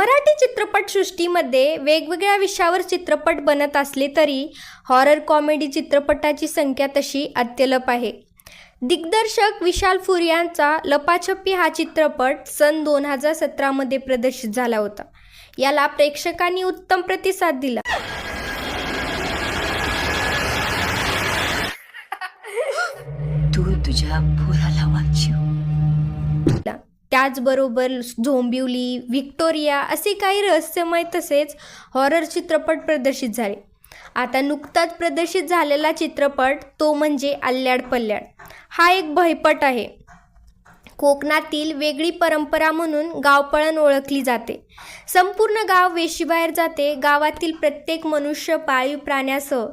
मराठी चित्रपटसृष्टीमध्ये वेगवेगळ्या विषयावर चित्रपट बनत असले तरी हॉरर कॉमेडी चित्रपटाची संख्या तशी अत्यल्प आहे. दिग्दर्शक विशाल फुर यांचा लपाछपी हा चित्रपट सन दोन हजार सतरामध्ये प्रदर्शित झाला होता. याला प्रेक्षकांनी उत्तम प्रतिसाद दिला. तू तुझ्या त्याचबरोबर झोंबिवली व्हिक्टोरिया असे काही रहस्यमय तसेच हॉरर चित्रपट प्रदर्शित झाले. आता नुकताच प्रदर्शित झालेला चित्रपट तो म्हणजे आल्याड पल्ल्याड. हा एक भयपट आहे. कोकणातील वेगळी परंपरा म्हणून गावपळण ओळखली जाते. संपूर्ण गाव वेशीबाहेर जाते. गावातील प्रत्येक मनुष्य पाळीव प्राण्यासह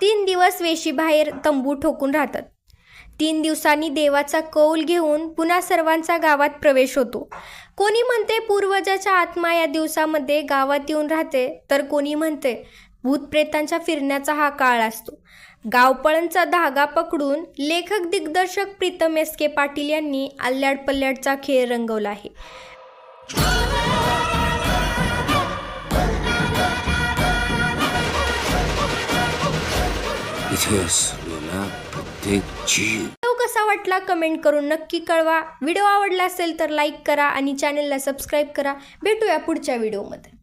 तीन दिवस वेशीबाहेर तंबू ठोकून राहतात. तीन दिवसांनी देवाचा कौल घेऊन पुन्हा सर्वांचा गावात प्रवेश होतो. कोणी म्हणते पूर्वजाच्या आत्मा या दिवसामध्ये गावात येऊन राहते तर कोणी म्हणते भूतप्रेतांच्या फिरण्याचा हा काळ असतो. गावपळणचा धागा पकडून लेखक दिग्दर्शक प्रीतम एस के पाटील यांनी आल्याड पल्ल्याडचा खेळ रंगवला आहे. इतिहास असलेला व्हिडिओ कसा वाटला कमेंट करून नक्की कळवा. व्हिडिओ आवडला असेल तर लाईक करा आणि चॅनलला सबस्क्राईब करा. भेटूया पुढच्या व्हिडिओमध्ये.